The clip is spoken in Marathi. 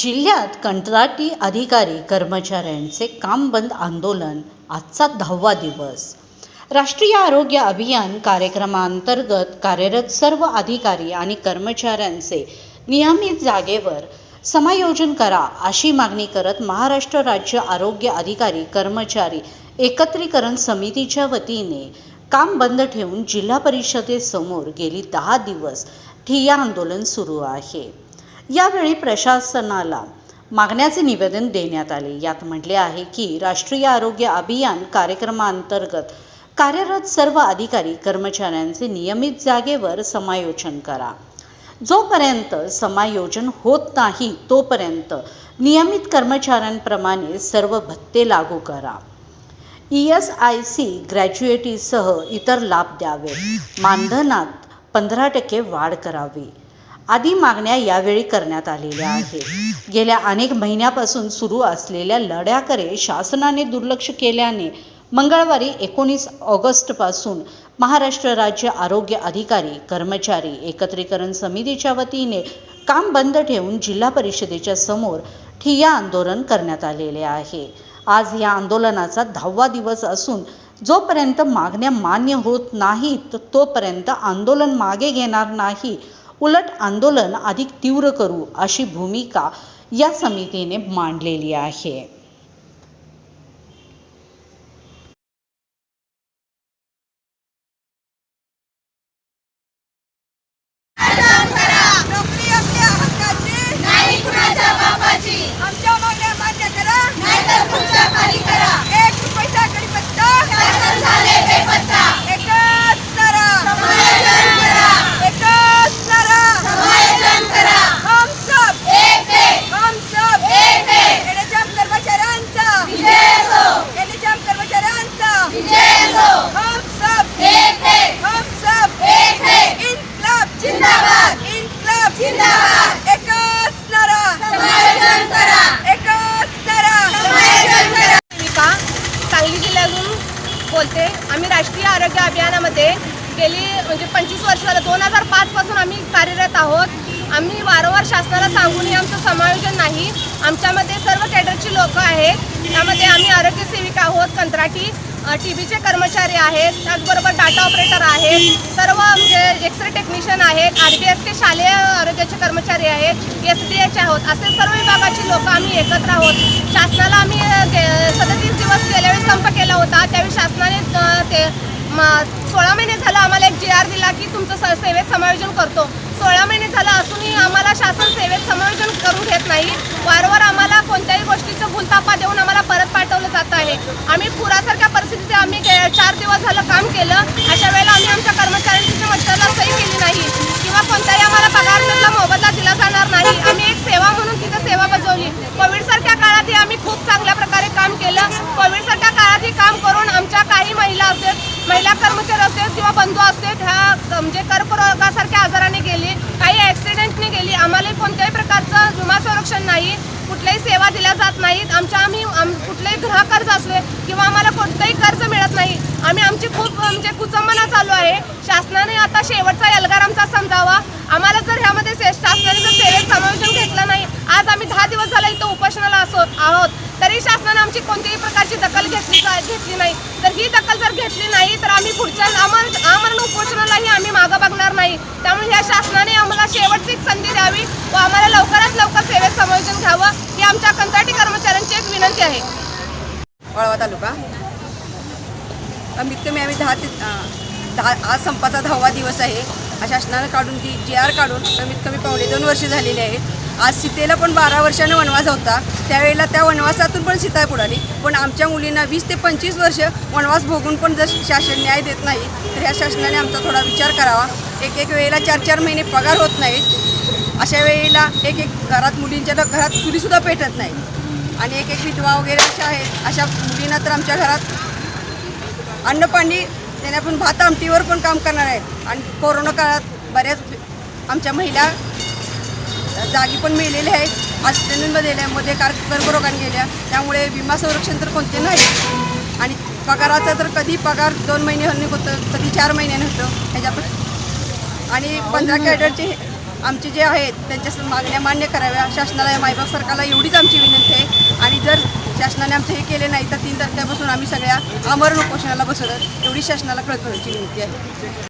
जिल्ह्यात कंत्राटी अधिकारी कर्मचाऱ्यांचे काम बंद आंदोलन आजचा दहावा दिवस. राष्ट्रीय आरोग्य अभियान कार्यक्रमांतर्गत कार्यरत सर्व अधिकारी आणि कर्मचाऱ्यांचे नियमित जागेवर समायोजन करा अशी मागणी करत महाराष्ट्र राज्य आरोग्य अधिकारी कर्मचारी एकत्रीकरण समितीच्या वतीने काम बंद ठेवून जिल्हा परिषदेसमोर गेली दहा दिवस ठिय्या आंदोलन सुरू आहे. यावेळी प्रशासनाला मागण्याचे निवेदन देण्यात आले. यात म्हटले आहे की राष्ट्रीय आरोग्य अभियान कार्यक्रमांतर्गत कार्यरत सर्व अधिकारी कर्मचाऱ्यांचे नियमित जागेवर समायोजन करा. जोपर्यंत समायोजन होत नाही तोपर्यंत नियमित कर्मचाऱ्यांप्रमाणे सर्व भत्ते लागू करा. ई एस आय सी ग्रॅज्युएटीसह इतर लाभ द्यावे मानधनात पंधरा टक्के वाढ करावी. आदी मागण्या यावेळी करण्यात आलेल्या आहेत. गेल्या अनेक महिन्यापासून सुरू असलेल्या लढ्याकडे शासनाने दुर्लक्ष केल्याने मंगळवारी एकोणीस ऑगस्टपासून महाराष्ट्र राज्य आरोग्य अधिकारी कर्मचारी एकत्रीकरण समितीच्या वतीने काम बंद ठेवून जिल्हा परिषदेच्या समोर ठिय्या आंदोलन करण्यात आलेले आहे. आज या आंदोलनाचा दहावा दिवस असून जोपर्यंत मागण्या मान्य होत नाहीत तोपर्यंत आंदोलन मागे घेणार नाही उलट आंदोलन अधिक तीव्र करू अशी भूमिका या समितीने मांडलेली आहे नोकरी आपल्या हक्काची नाही कुणाच्या बापाची आमच्या मागण्या मान्य करा नाहीतर खुर्च्या खाली करा एक रुपयाचा कढीपत्ता शासन झाले बेपत्ता एकच नारा समायोजन करा एकच नारा समायोजन करा हम सब एक एक हम सब एक एक एडेजाम कर्मचाऱ्यांचा विजय असो एडेजाम कर्मचाऱ्यांचा विजय असो हम सब एक एक हम सब एक एक इन्क्लाब जिंदाबाद. इन्क्लाब जिंदाबाद. एकच नारा समायोजन करा एकच नारा समायोजन करा सेविका सांगली बोलते. आम्ही राष्ट्रीय आरोग्य अभियानामध्ये गेली म्हणजे पंचवीस वर्ष झालं. दोन हजार पाचपासून आम्ही कार्यरत आहोत. आम्ही वारंवार शासनाला सांगूनही आमचं समायोजन नाही. आमच्यामध्ये सर्व कॅडरची लोक आहेत. त्यामध्ये आम्ही आरोग्य सेविका आहोत. कंत्राटी टी व्हीचे कर्मचारी आहेत. त्याचबरोबर डाटा ऑपरेटर आहेत. सर्व म्हणजे एक्सरे टेक्निशियन आहेत. आर बी एसचे शालेय आरोग्याचे कर्मचारी आहेत. एस डी एचे आहोत. असे सर्व विभागाची लोक आम्ही एकत्र आहोत. शासनाला आम्ही सदतीस दिवस गेल्यावेळी संप केला होता. त्यावेळी शासनाने ते सोळा महिने झालं आम्हाला एक जी आर दिला की तुमचं स सेवेत समायोजन करतो. सोळा महिने झालं असूनही आम्हाला शासन सेवेत समायोजन करून घेत नाही. वारंवार आम्हाला कोणत्याही गोष्टीचं भूलतापा देऊन आम्हाला परत पाठवलं जात आहे. आम्ही पुरासारख्या परिस्थितीत आम्ही गे- चार दिवस झालं काम केलं. अशा वेळेला आम्ही आमच्या कर्मचाऱ्यांची मच्छरला सही केली नाही किंवा कोणताही आम्हाला पगार नसला मोबदला दिला जाणार नाही. आम्ही एक सेवा म्हणून तिथं सेवा बजावली. कोविडसारख्या काळातही आम्ही खूप चांगल्या प्रकारे काम केलं. कोविडसारख्या काळातही काम करून आमच्या काही महिला असतील महिला कर्मचारी असतील किंवा बंधू असतील ह्या म्हणजे कर्करोगासारख्या आजाराने गेली काही ॲक्सिडेंटने गेली आम्हाला कोणत्याही प्रकारचं विमा संरक्षण नाही कुठल्याही सेवा दिल्या जात नाहीत आमच्या आम्ही आम कुठलेही ग्राहक कर्ज असले किंवा आम्हाला कोणतंही कर्ज मिळत नाही आम्ही आमची खूप म्हणजे कुचंबना चालू आहे. शासनाने आता शेवटचा एल्गार आमचा समजावा. आम्हाला जर ह्यामध्ये से- शासनाने जर सेवेत समायोजन घेतलं नाही आज आम्ही दहा दिवस झाला इथं उपोषणाला असो आहोत. तरी शासनाने आमची कोणतीही प्रकारची दखल घेतली घेतली नाही. तर ही दखल जर घेतली नाही तर आम्ही पुढच्या आमरण आमरण उपोषणालाही आम्ही मागं बघणार नाही. त्यामुळे ह्या शासनाने आम्हाला शेवटची एक संधी द्यावी व आम्हाला लवकरात लवकर सेवेत समायोजन घ्यावं ही आमच्या कंत्राटी कर्मचाऱ्यांची एक विनंती आहे वाळवा तालुका. कमीत कमी आम्ही दहा ते दहा आज संपाचा दहावा दिवस आहे. शासनानं काढून ती जी आर काढून कमीत कमी पावणे दोन वर्ष झालेली आहेत आज सीतेला पण बारा वर्षानं वनवास होता. त्यावेळेला त्या वनवासातून पण सीता पुढाली पण आमच्या मुलींना वीस ते पंचवीस वर्ष वनवास भोगून पण जर शासन न्याय देत नाही तर ह्या शासनाने आमचा थोडा विचार करावा. एक एक वेळेला चार चार महिने पगार होत नाहीत. अशा वेळेला एक एक घरात मुलींच्या तर घरात चुलीसुद्धा पेटत नाही. आणि एक एक विधवा वगैरे अशा आहेत. अशा मुलींना तर आमच्या घरात अन्नपाणी त्याने आपण भात आमटीवर पण काम करणार आहे. आणि कोरोना काळात बऱ्याच आमच्या महिला जागी पण मिळलेल्या आहेत. हॉस्पिटलमध्ये मध्ये कार कर्करोगाने गेल्या. त्यामुळे विमा संरक्षण तर कोणते नाही. आणि पगाराचा तर कधी पगार दोन महिने होतं कधी चार महिन्याने होतं ह्याच्या आणि पंधरा कॅडरचे आमचे जे आहेत त्यांच्या मागण्या मान्य कराव्या. शासनाला या मायबाप सरकारला एवढीच आमची विनंती आहे. जर शासनाने आमचं हे केले नाही तर तीन तारखेपासून आम्ही सगळ्या आमरण उपोषणाला बसवलं एवढी शासनाला कळकळीची विनंती आहे.